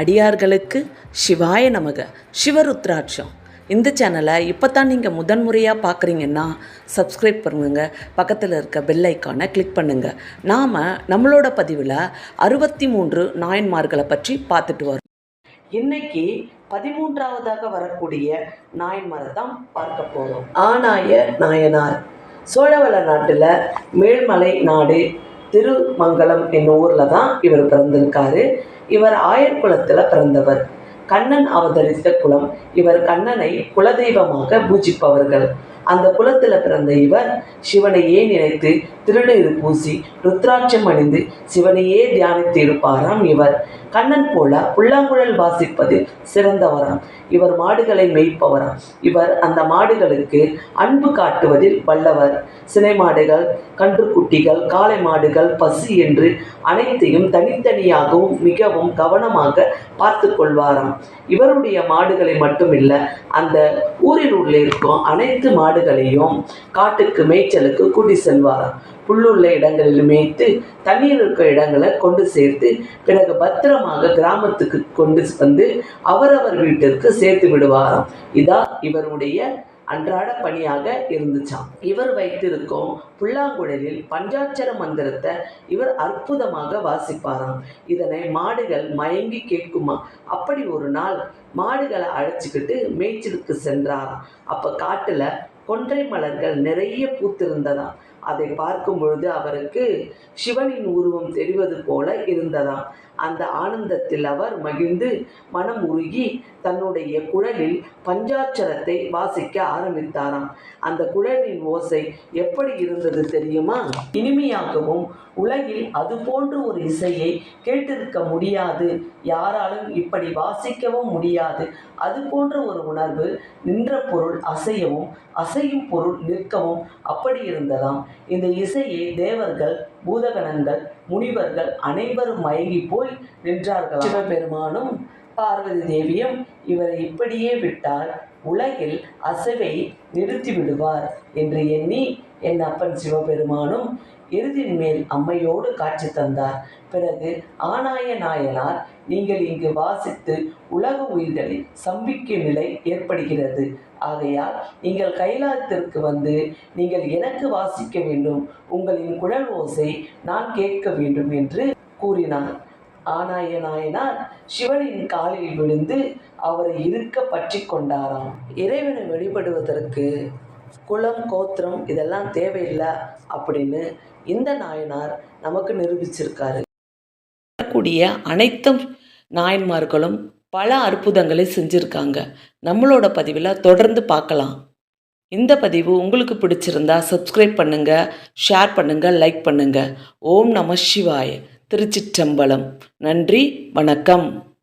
அடியார்களுக்கு சிவாய நமக. சிவருத்ராட்சம். இந்த சேனலை இப்போ தான் நீங்கள் முதன்முறையாக பார்க்குறீங்கன்னா சப்ஸ்கிரைப் பண்ணுங்க. பக்கத்தில் இருக்க பெல் ஐக்கானை கிளிக் பண்ணுங்கள் நாம் நம்மளோட பதிவில் அறுபத்தி மூன்று நாயன்மார்களை பற்றி பார்த்துட்டு வரோம். இன்னைக்கு பதிமூன்றாவதாக வரக்கூடிய நாயன்மாரை தான் பார்க்க போகிறோம் ஆனாய நாயனார். சோழவள நாட்டில் மேல்மலை நாடு திருமங்கலம் என்னும் ஊரில் தான் இவர் பிறந்திருக்காரு. இவர் ஆயர்குலத்தில் பிறந்தவர். கண்ணன் அவதரித்த குலம் இவர் கண்ணனை குலதெய்வமாக பூஜிப்பவர்கள். அந்த குலத்தில் பிறந்த இவர் சிவனையே நினைத்து திருநீறு பூசி ருத்ராட்சம் அணிந்து சிவனையே தியானித்து இருப்பாராம் இவர். கண்ணன் போல புல்லாங்குழல் வாசிப்பதில் சிறந்தவராம். இவர் மாடுகளை மேய்ப்பவராம். இவர் அந்த மாடுகளுக்கு அன்பு காட்டுவதில் வல்லவர். சினை மாடுகள் கன்றுக்குட்டிகள் காளை மாடுகள் பசு என்று அனைத்தையும் தனித்தனியாகவும் மிகவும் கவனமாக பார்த்து கொள்வாராம். இவருடைய மாடுகளை மட்டுமில்ல அந்த ஊரில் உள்ள இருக்கும் அனைத்து ஆடுகளையும் காட்டுக்கு மேய்ச்சலுக்கு கூட்டி செல்வாராம். புல்லுள்ள இடங்களில் மேய்த்து தண்ணீர் இருக்க இடங்களை கொண்டு சேர்த்து பிறகு பத்திரமாக கிராமத்துக்கு கொண்டு வந்து அவரவர் வீட்டிற்கு சேர்த்து விடுவாராம். இதா இவருடைய அன்றாட பணியாக இருந்துச்சாம். இவர் வைத்திருக்கும் புல்லாங்குழலில் பஞ்சாட்சர மந்திரத்தை இவர் அற்புதமாக வாசிப்பாராம். இதனை மாடுகள் மயங்கி கேட்குமா? அப்படி ஒரு நாள் மாடுகளை அழைச்சிக்கிட்டு மேய்ச்சலுக்கு சென்றாராம். அப்போ காட்டில் கொன்றை மலர்கள் நிறைய பூத்திருந்ததாம். அதை பார்க்கும் பொழுது அவருக்கு சிவனின் உருவம் தெரிவது போல இருந்ததாம். அந்த ஆனந்தத்தில் அவர் மகிழ்ந்து மனம் உருகி தன்னுடைய குழலில் பஞ்சாட்சரத்தை வாசிக்க ஆரம்பித்தாராம். அந்த குழலின் ஓசை எப்படி இருந்தது தெரியுமா? இனிமையாகவும் உலகில் அது போன்ற ஒரு இசையை கேட்டிருக்க முடியாது. யாராலும் இப்படி வாசிக்கவும் முடியாது. அது போன்ற ஒரு உணர்வு நின்ற பொருள் அசையவும் அசையும் பொருள் நிற்கவும் அப்படி இருந்ததாம். இந்த இசையை தேவர்கள் பூதகணங்கள் முனிவர்கள் அனைவரும் மயங்கி போய் நின்றார்கள் சிவபெருமானும் பார்வதி தேவியும் இவரை இப்படியே விட்டால் உலகில் அசைவை நிறுத்திவிடுவார் என்று எண்ணி என் அப்பன் சிவபெருமானும் எருதின் மேல் அம்மையோடு காட்சி தந்தார். பிறகு ஆனாய நாயனார் நீங்கள் இங்கு வாசித்து உலக உயிர்களில் சம்பிக்கும் நிலை ஏற்படுகிறது. ஆகையால் நீங்கள் கைலாயத்திற்கு வந்து நீங்கள் எனக்கு வாசிக்க வேண்டும். உங்களின் குழல் ஓசை நான் கேட்க வேண்டும் என்று கூறினார். ஆனாய நாயனார் சிவனின் காலில் விழுந்து அவரை இருக்க பற்றி கொண்டாராம். இறைவனை வழிபடுவதற்கு குலம் கோத்திரம் இதெல்லாம் தேவையில்லை அப்படின்னு இந்த நாயனார் நமக்கு நிரூபிச்சிருக்காரு. கூடிய அனைத்து நாயன்மார்களும் பல அற்புதங்களை செஞ்சுருக்காங்க. நம்மளோட பதிவில் தொடர்ந்து பார்க்கலாம். இந்த பதிவு உங்களுக்கு பிடிச்சிருந்தா சப்ஸ்கிரைப் பண்ணுங்கள் ஷேர் பண்ணுங்கள் லைக் பண்ணுங்கள் ஓம் நம சிவாய். திருச்சிற்றம்பலம். நன்றி வணக்கம்.